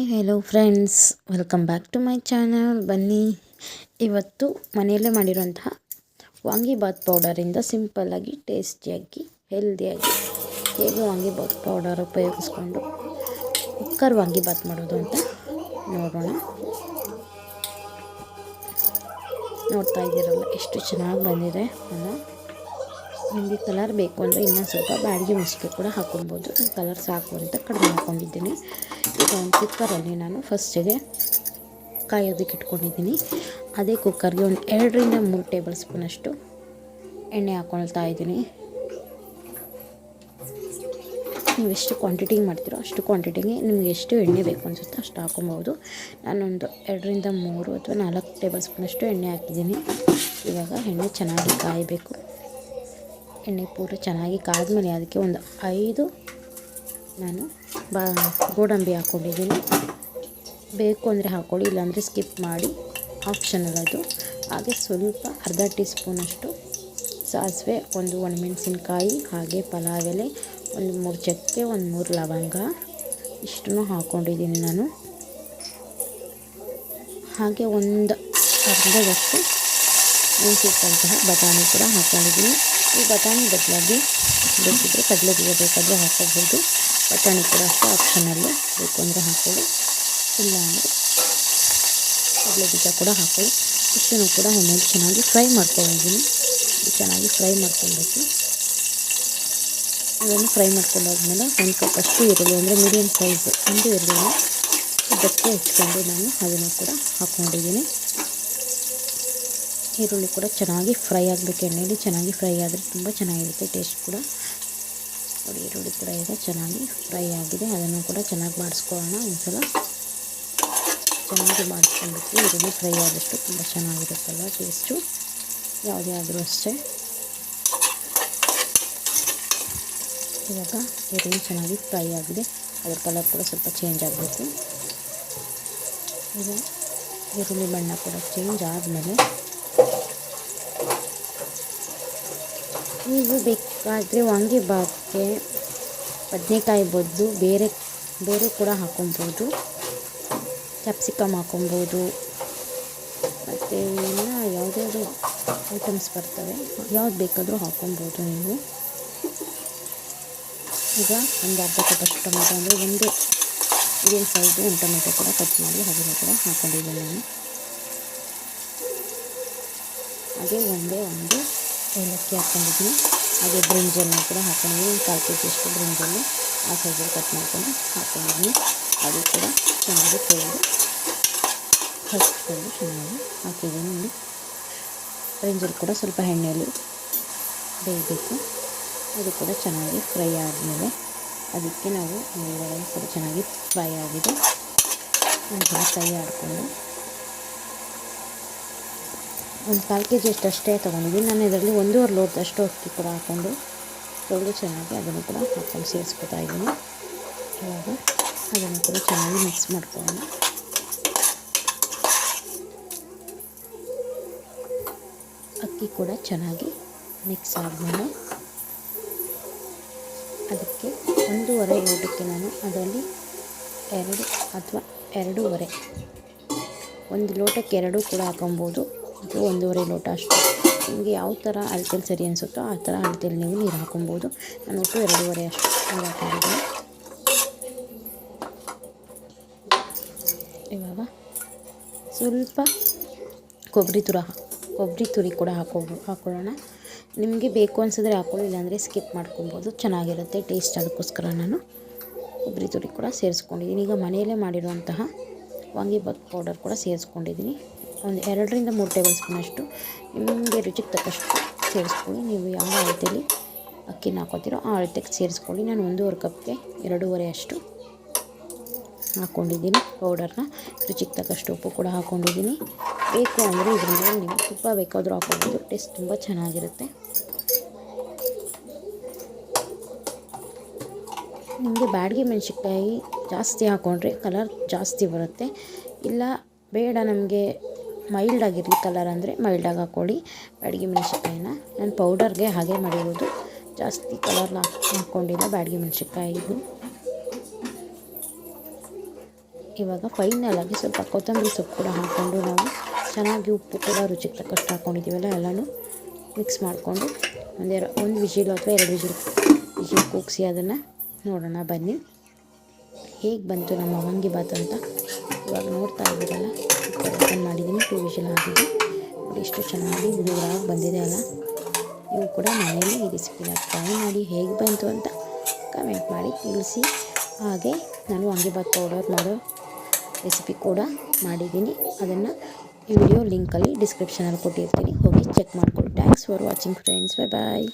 Hi hello friends welcome back to my channel ಬನ್ನಿ. ಇವತ್ತು ಮನೆಯಲ್ಲೇ ಮಾಡಿರುವಂತಹ ವಾಂಗಿಬಾತ್ ಪೌಡರಿಂದ ಸಿಂಪಲ್ಲಾಗಿ ಟೇಸ್ಟಿಯಾಗಿ ಹೆಲ್ದಿಯಾಗಿ ಹೇಗೆ ವಾಂಗಿಬಾತ್ ಪೌಡರ್ ಉಪಯೋಗಿಸ್ಕೊಂಡು ಕುಕ್ಕರ್ ವಾಂಗಿಬಾತ್ ಮಾಡೋದು ಅಂತ ನೋಡೋಣ. ನೋಡ್ತಾ ಇದ್ದೀರಲ್ಲ ಎಷ್ಟು ಚೆನ್ನಾಗಿ ಬಂದಿದೆ ಅಲ್ಲ. ನಿಮಗೆ ಕಲರ್ ಬೇಕು ಅಂದರೆ ಇನ್ನೂ ಸ್ವಲ್ಪ ಬ್ಯಾಡಿಗೆ ಮೆಣಸಿಗೆ ಕೂಡ ಹಾಕ್ಕೊಳ್ಬೋದು ಕಲರ್ ಸಾಕು ಅಂತ ಕಡಿಮೆ ಹಾಕ್ಕೊಂಡಿದ್ದೀನಿ ಈಗ ಒಂದು ಕುಕ್ಕರಲ್ಲಿ ನಾನು ಫಸ್ಟಿಗೆ ಕಾಯೋದಕ್ಕೆ ಇಟ್ಕೊಂಡಿದ್ದೀನಿ. ಅದೇ ಕುಕ್ಕರ್ಗೆ ಒಂದು ಎರಡರಿಂದ ಮೂರು ಟೇಬಲ್ ಸ್ಪೂನಷ್ಟು ಎಣ್ಣೆ ಹಾಕ್ಕೊಳ್ತಾ ಇದ್ದೀನಿ. ನೀವು ಎಷ್ಟು ಕ್ವಾಂಟಿಟಿಗೆ ಮಾಡ್ತೀರೋ ಅಷ್ಟು ಕ್ವಾಂಟಿಟಿಗೆ ನಿಮ್ಗೆ ಎಷ್ಟು ಎಣ್ಣೆ ಬೇಕು ಅನ್ಸುತ್ತೆ ಅಷ್ಟು ಹಾಕೊಬೋದು ನಾನೊಂದು ಎರಡರಿಂದ ಮೂರು ಅಥವಾ ನಾಲ್ಕು ಟೇಬಲ್ ಸ್ಪೂನಷ್ಟು ಎಣ್ಣೆ ಹಾಕಿದ್ದೀನಿ. ಇವಾಗ ಎಣ್ಣೆ ಚೆನ್ನಾಗಿ ಕಾಯಬೇಕು. ಎಣ್ಣೆ ಪೂರ ಚೆನ್ನಾಗಿ ಕಾದ್ಮೇಲೆ ಅದಕ್ಕೆ ಒಂದು ಐದು ನಾನು ಬಾ ಗೋಡಂಬಿ ಹಾಕ್ಕೊಂಡಿದ್ದೀನಿ. ಬೇಕು ಅಂದರೆ ಹಾಕ್ಕೊಳ್ಳಿ, ಇಲ್ಲಾಂದರೆ ಸ್ಕಿಪ್ ಮಾಡಿ. ಆಪ್ಷನಲ್ ಅದು. ಹಾಗೆ ಸ್ವಲ್ಪ ಅರ್ಧ ಟೀ ಸ್ಪೂನಷ್ಟು ಸಾಸಿವೆ, ಒಂದು ಒಣಮೆಣಸಿನ್ಕಾಯಿ, ಹಾಗೆ ಪಲಾವ್ ಎಲೆ, ಒಂದು ಮೂರು ಚಕ್ಕೆ, ಒಂದು ಮೂರು ಲವಂಗ ಇಷ್ಟನ್ನು ಹಾಕ್ಕೊಂಡಿದ್ದೀನಿ ನಾನು. ಹಾಗೆ ಒಂದು ಅರ್ಧದಷ್ಟು ನೆನೆಸಿಟ್ಟಂತಹ ಬಟಾಣಿ ಕೂಡ ಹಾಕ್ಕೊಂಡಿದ್ದೀನಿ. ಈ ಬಟಾಣಿ ಬದಲಾಗಿ ಬೇಕಿದ್ದರೆ ಕಡಲೆ ಬೀಜ ಬೇಕಾದರೆ ಹಾಕೋಬಹುದು ಬಟಾಣಿ ಕೂಡ ಅಷ್ಟೇ ಆಪ್ಷನಲ್ಲು ಬೇಕು ಅಂದರೆ ಹಾಕೊಳ್ಳಿ ಇಲ್ಲ ಅಂದರೆ ಕಡಲೆ ಬೀಜ ಕೂಡ ಹಾಕೊಳ್ಳಿ ಇಷ್ಟನ್ನು ಕೂಡ ಎಣ್ಣೆಲಿ ಚೆನ್ನಾಗಿ ಫ್ರೈ ಮಾಡ್ಕೊಂಡಿದ್ದೀನಿ ಚೆನ್ನಾಗಿ ಫ್ರೈ ಮಾಡ್ಕೊಳ್ಬೇಕು. ಇದನ್ನು ಫ್ರೈ ಮಾಡ್ಕೊಂಡಾದ್ಮೇಲೆ ಒಂದು ಕಪ್ ಅಷ್ಟು ಈರುಳ್ಳಿ ಅಂದರೆ ಮೀಡಿಯಮ್ ಸೈಜ್ ಒಂದು ಈರುಳ್ಳಿ ಇದಕ್ಕೆ ಹೆಚ್ಕೊಂಡು ನಾನು ಅದನ್ನು ಕೂಡ ಹಾಕ್ಕೊಂಡಿದ್ದೀನಿ. ಈರುಳ್ಳಿ ಕೂಡ ಚೆನ್ನಾಗಿ ಫ್ರೈ ಆಗಬೇಕು ಎಣ್ಣೆಯಲ್ಲಿ. ಚೆನ್ನಾಗಿ ಫ್ರೈ ಆದರೆ ತುಂಬ ಚೆನ್ನಾಗಿರುತ್ತೆ, ಟೇಸ್ಟ್ ಕೂಡ. ನೋಡಿ, ಈರುಳ್ಳಿ ಕೂಡ ಈಗ ಚೆನ್ನಾಗಿ ಫ್ರೈ ಆಗಿದೆ. ಅದನ್ನು ಕೂಡ ಚೆನ್ನಾಗಿ ಮಾಡಿಸ್ಕೊಳ್ಳೋಣ. ಒಂದ್ಸಲ ಚೆನ್ನಾಗಿ ಮಾಡಿಸ್ಕೊಂಡ್ಬಿಟ್ಟು ಈರುಳ್ಳಿ ಫ್ರೈ ಆದಷ್ಟು ತುಂಬ ಚೆನ್ನಾಗಿರುತ್ತಲ್ವ ಟೇಸ್ಟು? ಯಾವುದೇ ಆದರೂ ಅಷ್ಟೇ. ಇವಾಗ ಈರುಳ್ಳಿ ಚೆನ್ನಾಗಿ ಫ್ರೈ ಆಗಿದೆ. ಅದರ ಕಲರ್ ಕೂಡ ಸ್ವಲ್ಪ ಚೇಂಜ್ ಆಗಬೇಕು. ಈಗ ಈರುಳ್ಳಿ ಬಣ್ಣ ಕೂಡ ಚೇಂಜ್ ಆದಮೇಲೆ ನೀವು ಬೇಕಾದರೆ ವಾಂಗಿಬಾತ್ಗೆ ಬದನೇಕಾಯಿ ಬದಲು ಬೇರೆ ಬೇರೆ ಕೂಡ ಹಾಕೊಬೋದು. ಕ್ಯಾಪ್ಸಿಕಮ್ ಹಾಕೊಬೋದು. ಮತ್ತು ಇನ್ನ ಯಾವುದ್ಯಾವುದು ಐಟಮ್ಸ್ ಬರ್ತವೆ. ಯಾವ್ದು ಬೇಕಾದರೂ ಹಾಕೊಬೋದು ನೀವು. ಈಗ ಒಂದು ಅರ್ಧ ಕಪ್ಪಷ್ಟು ಟೊಮೆಟೊ ಅಂದರೆ ಒಂದು ಮೀಡಿಯಮ್ ಸೈಜು ಒಂದು ಟೊಮೆಟೊ ಕೂಡ ಕಟ್ ಮಾಡಿ ಅದನ್ನು ಕೂಡ ಹಾಕೊಂಡಿದ್ದೀನಿ ನಾನು. ಹಾಗೆ ಒಂದೇ ಒಂದು ಏಲಕ್ಕಿ ಹಾಕ್ಕೊಂಡಿದ್ದೀನಿ. ಹಾಗೆ ಬ್ರಿಂಜಲ್ನ ಕೂಡ ಹಾಕ್ಕೊಂಡಿದ್ದೀನಿ. ಒಂದು ಕಾಲು ಕೆ ಜಿಯಷ್ಟು ಬ್ರಿಂಜನ್ನು ಆ ಸೈಜಲ್ಲಿ ಕಟ್ ಮಾಡ್ಕೊಂಡು ಹಾಕ್ಕೊಂಡಿದ್ದೀನಿ. ಅದು ಕೂಡ ಚೆನ್ನಾಗಿ ತೊಳೆದು ಹಚ್ಕೊಂಡು ಚೆನ್ನಾಗಿ ಹಾಕಿದ್ದೀನಿ ಇಲ್ಲಿ ಬ್ರಿಂಜಲ್ ಕೂಡ ಸ್ವಲ್ಪ ಎಣ್ಣೆಯಲ್ಲಿ ಬೇಯಬೇಕು. ಅದು ಕೂಡ ಚೆನ್ನಾಗಿ ಫ್ರೈ ಆದಮೇಲೆ ಅದಕ್ಕೆ ನಾವು ಕೂಡ ಚೆನ್ನಾಗಿ ಫ್ರೈ ಆಗಿದೆ. ಒಂಥರ ಫ್ರೈ ಆಡಿಕೊಂಡು ಒಂದು ಕಾಲು ಕೆ ಜಿ ಅಷ್ಟೇ ತೊಗೊಂಡಿದ್ದೀನಿ. ನಾನು ಇದರಲ್ಲಿ ಒಂದೂವರೆ ಲೋಟದಷ್ಟು ಅಕ್ಕಿ ಕೂಡ ಹಾಕ್ಕೊಂಡು ತೊಳೆದು ಚೆನ್ನಾಗಿ ಅದನ್ನು ಕೂಡ ಹಾಕ್ಕೊಂಡು ಸೇರಿಸ್ಕೊತಾ ಇದ್ದೀನಿ. ಇವಾಗ ಅದನ್ನು ಕೂಡ ಚೆನ್ನಾಗಿ ಮಿಕ್ಸ್ ಮಾಡ್ಕೊಂಡು ಅಕ್ಕಿ ಕೂಡ ಚೆನ್ನಾಗಿ ಮಿಕ್ಸ್ ಆದಮೇಲೆ ಅದಕ್ಕೆ ಒಂದೂವರೆ ಲೋಟಕ್ಕೆ ನಾನು ಅದರಲ್ಲಿ ಎರಡು ಅಥವಾ ಎರಡೂವರೆ, ಒಂದು ಲೋಟಕ್ಕೆ ಎರಡೂ ಕೂಡ ಹಾಕೊಬೋದು ಅಥವಾ ಒಂದೂವರೆ ಲೋಟ ಅಷ್ಟು. ನಿಮಗೆ ಯಾವ ಥರ ಅಳತೆಲಿ ಸರಿ ಅನಿಸುತ್ತೋ ಆ ಥರ ಅಳತೆಲಿ ನೀವು ನೀರು ಹಾಕೊಬೋದು. ನಾನು ಒಟ್ಟು ಎರಡೂವರೆ ಅಷ್ಟು ಹಾಕೊಂಡಿದ್ದೀನಿ. ಇವಾಗ ಸ್ವಲ್ಪ ಕೊಬ್ಬರಿ ತುರ ಕೊಬ್ಬರಿ ತುರಿ ಕೂಡ ಹಾಕೋ ಹಾಕೊಳ್ಳೋಣ. ನಿಮಗೆ ಬೇಕು ಅನಿಸಿದ್ರೆ ಹಾಕೊಳ್ಳಿ, ಇಲ್ಲಾಂದರೆ ಸ್ಕಿಪ್ ಮಾಡ್ಕೊಬೋದು. ಚೆನ್ನಾಗಿರುತ್ತೆ ಟೇಸ್ಟ್ ಅದಕ್ಕೋಸ್ಕರ ನಾನು ಕೊಬ್ಬರಿ ತುರಿ ಕೂಡ ಸೇರಿಸ್ಕೊಂಡಿದ್ದೀನಿ. ಈಗ ಮನೆಯಲ್ಲೇ ಮಾಡಿರುವಂತಹ ವಾಂಗಿಬಾತ್ ಪೌಡರ್ ಕೂಡ ಸೇರಿಸ್ಕೊಂಡಿದ್ದೀನಿ. ಒಂದು ಎರಡರಿಂದ ಮೂರು ಟೇಬಲ್ ಸ್ಪೂನಷ್ಟು ನಿಮಗೆ ರುಚಿಗೆ ತಕ್ಕಷ್ಟು ಸೇರಿಸ್ಕೊಳ್ಳಿ. ನೀವು ಯಾವ ಅಳತೆಯಲ್ಲಿ ಅಕ್ಕಿನ ಹಾಕೋತಿರೋ ಆ ಅಳತೆಗೆ ಸೇರಿಸ್ಕೊಳ್ಳಿ. ನಾನು ಒಂದೂವರೆ ಕಪ್ಗೆ ಎರಡೂವರೆ ಅಷ್ಟು ಹಾಕ್ಕೊಂಡಿದ್ದೀನಿ ಪೌಡರ್ನ ರುಚಿಗೆ ತಕ್ಕಷ್ಟು ಉಪ್ಪು ಕೂಡ ಹಾಕ್ಕೊಂಡಿದ್ದೀನಿ ಬೇಕು ಅಂದರೆ ಇದರಿಂದ ನೀವು ತುಪ್ಪ ಬೇಕಾದರೂ ಹಾಕ್ಕೊಬೋದು ಟೇಸ್ಟ್ ತುಂಬ ಚೆನ್ನಾಗಿರುತ್ತೆ. ನಿಮಗೆ ಬ್ಯಾಡಿಗೆ ಮೆಣಸಿನ್ಕಾಯಿ ಜಾಸ್ತಿ ಹಾಕ್ಕೊಂಡ್ರೆ ಕಲರ್ ಜಾಸ್ತಿ ಬರುತ್ತೆ. ಇಲ್ಲ ಬೇಡ ನಮಗೆ ಮೈಲ್ಡ್ ಆಗಿರಲಿ ಕಲರ್ ಅಂದರೆ ಮೈಲ್ಡಾಗಿ ಹಾಕ್ಕೊಳ್ಳಿ ಬ್ಯಾಡಗಿ ಮೆಣಸಿನ್ಕಾಯಿನ. ನಾನು ಪೌಡರ್ಗೆ ಹಾಗೆ ಮಾಡಿರೋದು. ಜಾಸ್ತಿ ಕಲರ್ನ ಹಾಕ್ಕೊಂಡಿಲ್ಲ ಬ್ಯಾಡಗಿ ಮೆಣಸಿನ್ಕಾಯಿದು ಇವಾಗ ಫೈನಲ್ ಆಗಿ ಸ್ವಲ್ಪ ಕೊತ್ತಂಬರಿ ಸೊಪ್ಪು ಕೂಡ ಹಾಕ್ಕೊಂಡು ನಾವು ಚೆನ್ನಾಗಿ ಉಪ್ಪು ಕೂಡ ರುಚಿಗೆ ತಕ್ಕಷ್ಟು ಹಾಕ್ಕೊಂಡಿದ್ದೀವಲ್ಲ ಎಲ್ಲನೂ ಮಿಕ್ಸ್ ಮಾಡಿಕೊಂಡು ಒಂದೆರ ಒಂದು ವಿಜಿಲ್ ಅಥವಾ ಎರಡು ವಿಜಿಲ್ ವಿಜಿಲ್ ಕೂಗಿಸಿ ಅದನ್ನು ನೋಡೋಣ ಬನ್ನಿ. ಹೇಗೆ ಬಂತು ನಮ್ಮ ವಾಂಗಿಬಾತ್ ಅಂತ ಇವಾಗ ನೋಡ್ತಾ ಇದ್ದೀರಲ್ಲ. ಓಪನ್ ಮಾಡಿದ್ದೀನಿ ಟೂ ವಿಷಲ್ ನೋಡಿ ಎಷ್ಟು ಚೆನ್ನಾಗಿ ಇದು ಬಂದಿದೆ ಅಲ್ಲ. ನೀವು ಕೂಡ ಮನೆಯಲ್ಲಿ ಈ ರೆಸಿಪಿನ ಟ್ರೈ ಮಾಡಿ ಹೇಗೆ ಬಂತು ಅಂತ ಕಮೆಂಟ್ ಮಾಡಿ ತಿಳಿಸಿ. ಹಾಗೆ ನಾನು ವಾಂಗಿಬಾತ್ ಪೌಡರ್ ಮಾಡೋ ರೆಸಿಪಿ ಕೂಡ ಮಾಡಿದ್ದೀನಿ. ಅದನ್ನು ಈ ವಿಡಿಯೋ ಲಿಂಕಲ್ಲಿ ಡಿಸ್ಕ್ರಿಪ್ಷನಲ್ಲಿ ಕೊಟ್ಟಿರ್ತೀನಿ. ಹೋಗಿ ಚೆಕ್ ಮಾಡ್ಕೊಳ್ಳಿ. Thanks for watching friends bye bye